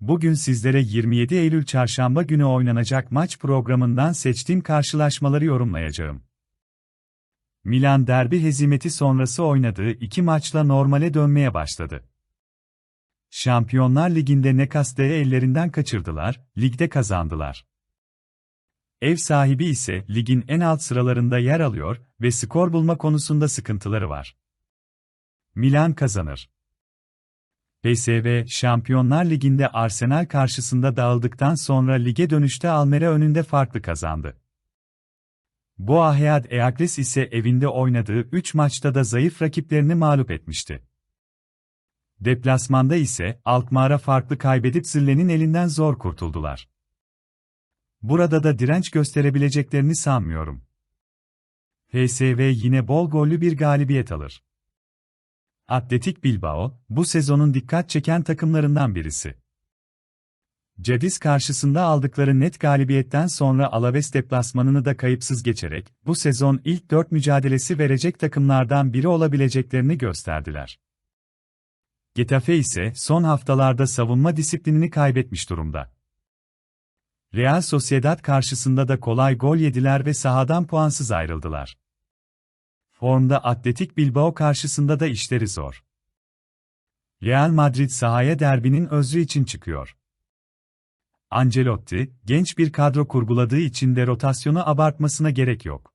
Bugün sizlere 27 Eylül Çarşamba günü oynanacak maç programından seçtiğim karşılaşmaları yorumlayacağım. Milan derbi hezimeti sonrası oynadığı iki maçla normale dönmeye başladı. Şampiyonlar Ligi'nde Nekaste'yi ellerinden kaçırdılar, ligde kazandılar. Ev sahibi ise ligin en alt sıralarında yer alıyor ve skor bulma konusunda sıkıntıları var. Milan kazanır. PSV, Şampiyonlar Ligi'nde Arsenal karşısında dağıldıktan sonra lige dönüşte Almere önünde farklı kazandı. Bu Ahyad Eakles ise evinde oynadığı 3 maçta da zayıf rakiplerini mağlup etmişti. Deplasmanda ise Alkmaar'a farklı kaybedip Zille'nin elinden zor kurtuldular. Burada da direnç gösterebileceklerini sanmıyorum. PSV yine bol gollü bir galibiyet alır. Atletik Bilbao, bu sezonun dikkat çeken takımlarından birisi. Cediz karşısında aldıkları net galibiyetten sonra Alaves deplasmanını da kayıpsız geçerek, bu sezon ilk dört mücadelesi verecek takımlardan biri olabileceklerini gösterdiler. Getafe ise son haftalarda savunma disiplinini kaybetmiş durumda. Real Sociedad karşısında da kolay gol yediler ve sahadan puansız ayrıldılar. Formda Atletik Bilbao karşısında da işleri zor. Real Madrid sahaya derbinin özrü için çıkıyor. Ancelotti, genç bir kadro kurguladığı için de rotasyonu abartmasına gerek yok.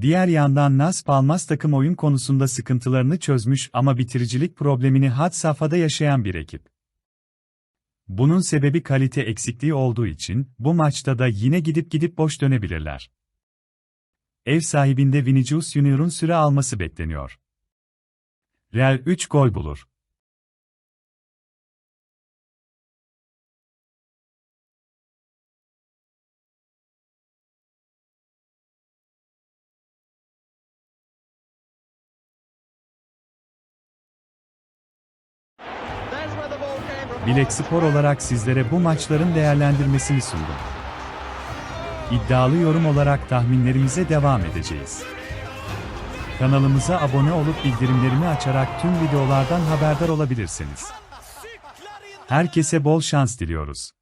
Diğer yandan Nas Palmas takım oyun konusunda sıkıntılarını çözmüş ama bitiricilik problemini had safhada yaşayan bir ekip. Bunun sebebi kalite eksikliği olduğu için, bu maçta da yine gidip gidip boş dönebilirler. Ev sahibinde Vinicius Junior'un süre alması bekleniyor. Real 3 gol bulur. Bilek Spor olarak sizlere bu maçların değerlendirmesini sundum. İddialı yorum olarak tahminlerimize devam edeceğiz. Kanalımıza abone olup bildirimlerimi açarak tüm videolardan haberdar olabilirsiniz. Herkese bol şans diliyoruz.